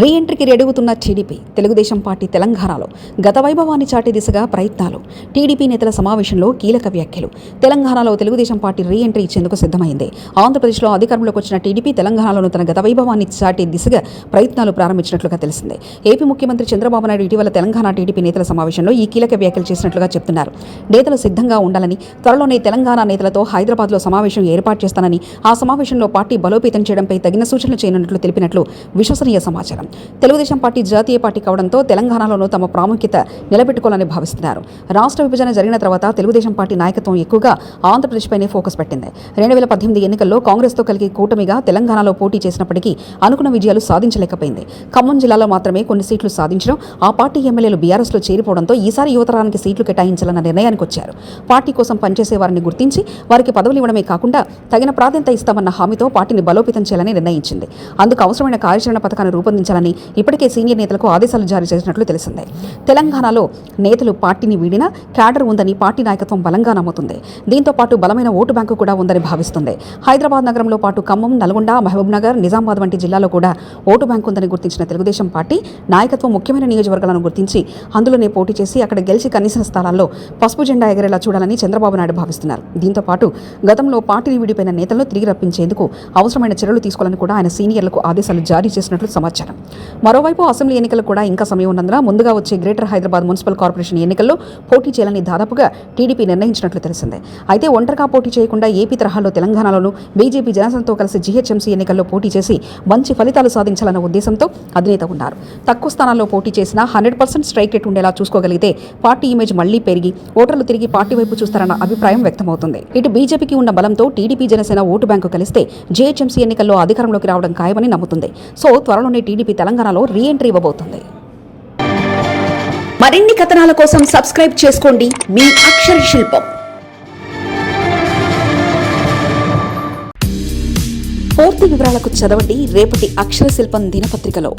రీ ఎంట్రీకి రెడుగుతున్న TDP Telugu Desam party తెలంగాణలో గత వైభవాన్ని చాటే దిశగా ప్రయత్నాలు. టీడీపీ నేతల సమావేశంలో కీలక వ్యాఖ్యలు. తెలంగాణలో తెలుగుదేశం పార్టీ రీ ఎంట్రీ ఇచ్చేందుకు సిద్ధమైంది. ఆంధ్రప్రదేశ్లో అధికారంలోకి వచ్చిన టీడీపీ తెలంగాణలోనూ తన గత వైభవాన్ని చాటే దిశగా ప్రయత్నాలు ప్రారంభించినట్లుగా తెలిసిందే ఏపీ ముఖ్యమంత్రి చంద్రబాబు నాయుడు ఇటీవల తెలంగాణ టీడీపీ నేతల సమావేశంలో ఈ కీలక వ్యాఖ్యలు చేసినట్లుగా చెప్తున్నారు. నేతలు సిద్ధంగా ఉండాలని త్వరలోనే తెలంగాణ నేతలతో హైదరాబాద్లో సమావేశం ఏర్పాటు చేస్తానని ఆ సమావేశంలో పార్టీ బలోపేతం చేయడంపై తగిన సూచనలు చేయనున్నట్లు తెలిపినట్లు విశ్వసనీయ సమాచారం. తెలుగుదేశం పార్టీ జాతీయ పార్టీ కావడంతో తెలంగాణలోనూ తమ ప్రాముఖ్యత నిలబెట్టుకోవాలని భావిస్తున్నారు. రాష్ట్ర విభజన జరిగిన తర్వాత తెలుగుదేశం పార్టీ నాయకత్వం ఎక్కువగా ఆంధ్రప్రదేశ్పైనే ఫోకస్ పెట్టింది. రెండు వేల పద్దెనిమిది ఎన్నికల్లో కాంగ్రెస్తో కలిగి కూటమిగా తెలంగాణలో పోటీ చేసినప్పటికీ అనుకున్న విజయాలు సాధించలేకపోయింది. ఖమ్మం జిల్లాలో మాత్రమే కొన్ని సీట్లు సాధించడం ఆ పార్టీ ఎమ్మెల్యేలు బీఆర్ఎస్లో చేరిపోవడంతో ఈసారి యువతరానికి సీట్లు కేటాయించాలన్న నిర్ణయానికి వచ్చారు. పార్టీ కోసం పనిచేసే వారిని గుర్తించి వారికి పదవులు ఇవ్వడమే కాకుండా తగిన ప్రాధాన్యత ఇస్తామన్న హామీతో పార్టీని బలోపేతం చేయాలని నిర్ణయించింది. అందుకు అవసరమైన కార్యాచరణ పథకాన్ని రూపొందించాలని ఇప్పటికే సీనియర్ నేతలకు ఆదేశాలు జారీ చేసినట్లు తెలిసిందే. తెలంగాణలో నేతలు పార్టీని వీడినా క్యాడర్ ఉందని పార్టీ నాయకత్వం బలంగా నమ్ముతుంది. దీంతో పాటు బలమైన ఓటు బ్యాంకు కూడా ఉందని భావిస్తుంది. హైదరాబాద్ నగరంలో పాటు ఖమ్మం నల్గొండ మహబూబ్ నగర్ నిజామాబాద్ వంటి జిల్లాలో కూడా ఓటు బ్యాంకు ఉందని గుర్తించిన తెలుగుదేశం పార్టీ నాయకత్వం ముఖ్యమైన నియోజకవర్గాలను గుర్తించి అందులోనే పోటీ చేసి అక్కడ గెలిచి కనీస స్థానాల్లో పసుపు జెండా ఎగరేలా చూడాలని చంద్రబాబు నాయుడు భావిస్తున్నారు. దీంతో పాటు గతంలో పార్టీని విడిపోయిన నేతలను తిరిగి రప్పించేందుకు అవసరమైన చర్యలు తీసుకోవాలని కూడా ఆయన సీనియర్లకు ఆదేశాలు జారీ చేసినట్లు సమాచారం. మరోవైపు అసెంబ్లీ ఎన్నికలు కూడా ఇంకా సమయం ఉన్నందున ముందుగా వచ్చే గ్రేటర్ హైదరాబాద్ మున్సిపల్ కార్పొరేషన్ ఎన్నికల్లో పోటీ చేయాలని దాదాపుగా టీడీపీ నిర్ణయించినట్లు తెలిసిందే. అయితే ఒంటరిగా పోటీ చేయకుండా ఏపీ తరహాలో తెలంగాణలోనూ బీజేపీ జనసేనతో కలిసి జీహెచ్ఎంసీ ఎన్నికల్లో పోటీ చేసి మంచి ఫలితాలు సాధించాలన్న ఉద్దేశంతో అధినేత ఉన్నారు. తక్కువ స్థానాల్లో పోటీ చేసినా హండ్రెడ్ పర్సెంట్ స్ట్రైక్ రేట్ ఉండేలా చూసుకోగలిగితే పార్టీ ఇమేజ్ మళ్ళీ పెరిగి ఓటర్లు తిరిగి పార్టీ వైపు చూస్తారన్న అభిప్రాయం వ్యక్తమవుతుంది. ఇటు బీజేపీకి ఉన్న బలంతో టీడీపీ జనసేన ఓటు బ్యాంకు కలిస్తే జీహెచ్ఎంసీ ఎన్నికల్లో అధికారంలోకి రావడం ఖాయమని నమ్ముతుంది. సో త్వరలోనే టీడీపీ తెలంగాణలో రీ ఎంట్రీ ఇవ్వబోతుంది. మరిన్ని కథనాల కోసం సబ్స్క్రైబ్ చేసుకోండి. మీ అక్షర శిల్పం. పూర్తి వివరాలకు చదవండి. రేపటి అక్షర శిల్పం దినపత్రికలో.